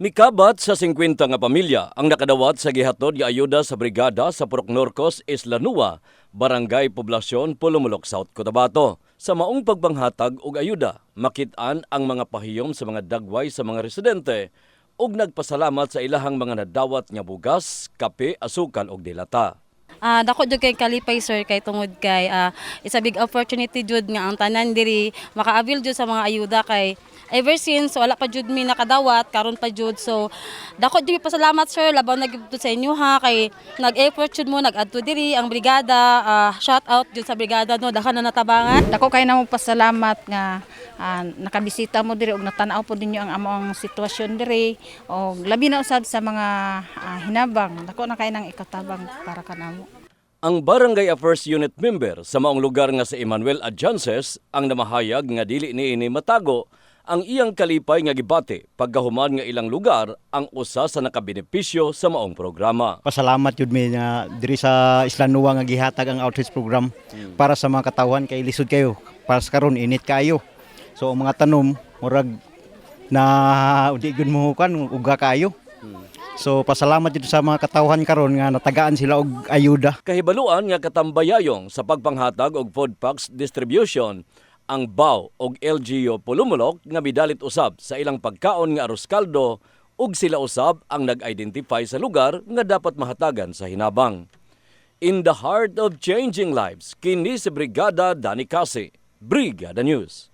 Mikabat sa 50 nga pamilya ang nakadawat sa gihatod nga ayuda sa brigada sa Purok Norcos, Isla Nua, Barangay Poblasyon, Pulumulok, South Cotabato. Sa maong pagbanghatag og ayuda, makit-an ang mga pahiyom sa mga dagway sa mga residente ug nagpasalamat sa ilahang mga nadawat nga bugas, kape, asukal ug dilata. Ah, dako jud kay kalipay sir kay tungod kay ah, it's a big opportunity jud nga ang tanan diri maka-avail jud sa mga ayuda kay ever since wala pa jud mi nakadawat karon pa jud. So dako jud pasalamat sir. Labaw na gyud sa inyo ha kay nag-effort jud mo nag-adto diri ang brigada. Ah, shout out jud sa brigada no daka na natabangan. Dako kay namo pasalamat nga ah, nakabisita mo diri ug natanaw po ninyo ang among sitwasyon diri og labi na usab sa mga ah, hinabang. Dako na kay nang ikatabang para kanamo. Ang Barangay Affairs Unit member sa maong lugar nga sa Emmanuel Adjances ang namahayag nga dili niini matago ang iyang kalipay nga gibati pagkahuman nga ilang lugar ang usa sa nakabenepisyo sa maong programa. Pasalamat yun mi nga diri sa Islanua nga gihatag ang outreach program para sa mga katawan kay lisod kayo. Para sa karon init kayo. So ang mga tanom murag na udi gyud mo kan uga kayo. So pasalamat dito sa mga katawan karon nga natagaan sila og ayuda. Kahibaluan nga katambayayong sa pagpanghatag og food packs distribution ang BAW og LGU Pulumulok nga midalit usab sa ilang pagkaon nga arroz kaldo ug sila usab ang nag-identify sa lugar nga dapat mahatagan sa hinabang. In the heart of changing lives, kini si Brigada Dani Kasi, Brigada News.